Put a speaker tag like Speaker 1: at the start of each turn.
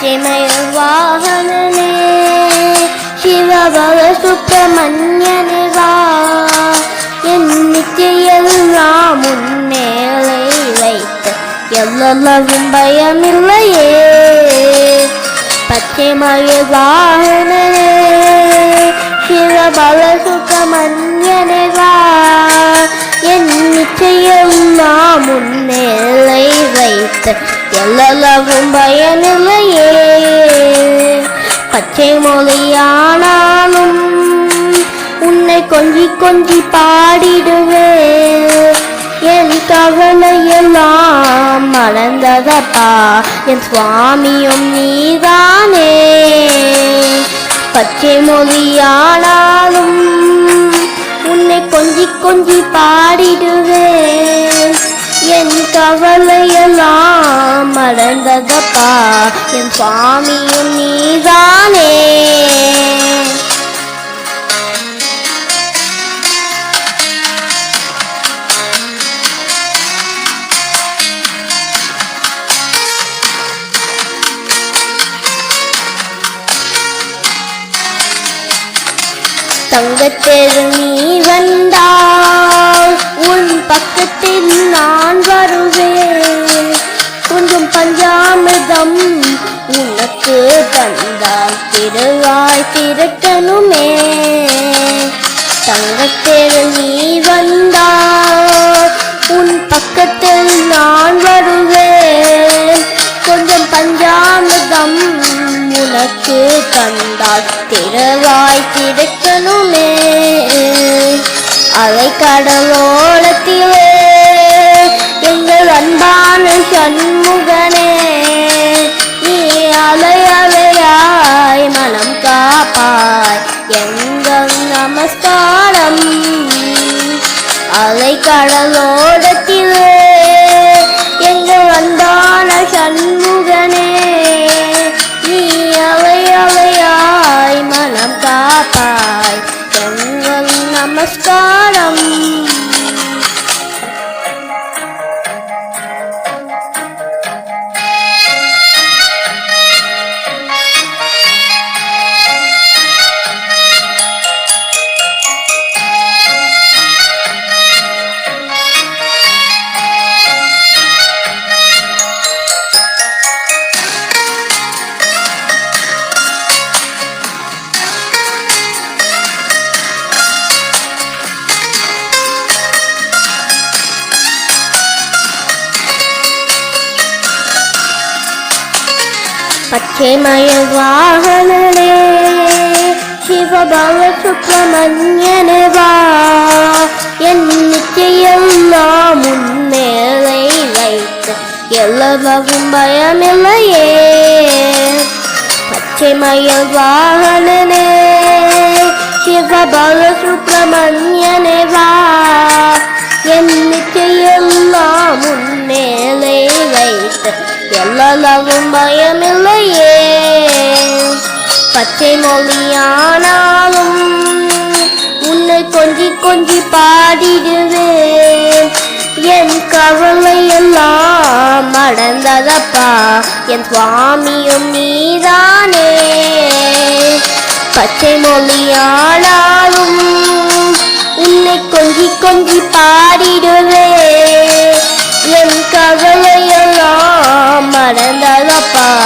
Speaker 1: சிமய வாகனே சிவபல சுப்பிரமணியனே வா என் நிச்சயம் முன்னேலை வைத்த எவ்வளவும் பயமில்லையே பச்சைமய வாகனே சிவபல சுப்பிரமணியனே வா என் நிச்சயம் நாம் முன்னேலை வைத்த எல்லளவும் பயனில்லையே. பச்சை மொழியானாலும் உன்னை கொஞ்சி கொஞ்சி பாடிடுவே என் கவலையெல்லாம் மறந்ததப்பா என் சுவாமியும் நீதானே. பச்சை மொழியானாலும் உன்னை கொஞ்சி கொஞ்சி பாடிடுவே என் கவலையெல்லாம் மறந்ததப்பா என் சுவாமியும் நீதானே. தங்கத்தெரு நீ வந்தா உனக்கு தந்தால் திருவாய் திரட்டணுமே தங்கத்தில் நீ வந்தால் உன் பக்கத்தில் நான் வருவேன். கொஞ்சம் பஞ்சாமிர்தம் உனக்கு தந்தால் திருவாய் கிடைக்கணுமே அலை கடலோளத்திலே எங்கள் அன்பான சண்முக அலை பச்சைமய வாகனனே சிவபல சுப்பிரமணியனே வா என் நிச்சயம் நாம் முன்னேலை வைத்த எல்லவும் பயமில்லையே பச்சைமய வாகனனே சிவபல சுப்பிரமணியனே வா பச்சை மொழியானாலும் உன்னை கொஞ்சி கொஞ்சி பாடிடுவேன். என் கவலை எல்லாம் மடந்ததப்பா என் சுவாமியும் நீதானே. பச்சை மொழியானாலும் உன்னை கொஞ்சி கொஞ்சி பாடிடுவேன். என் கவலையெல்லாம் மறந்ததப்பா.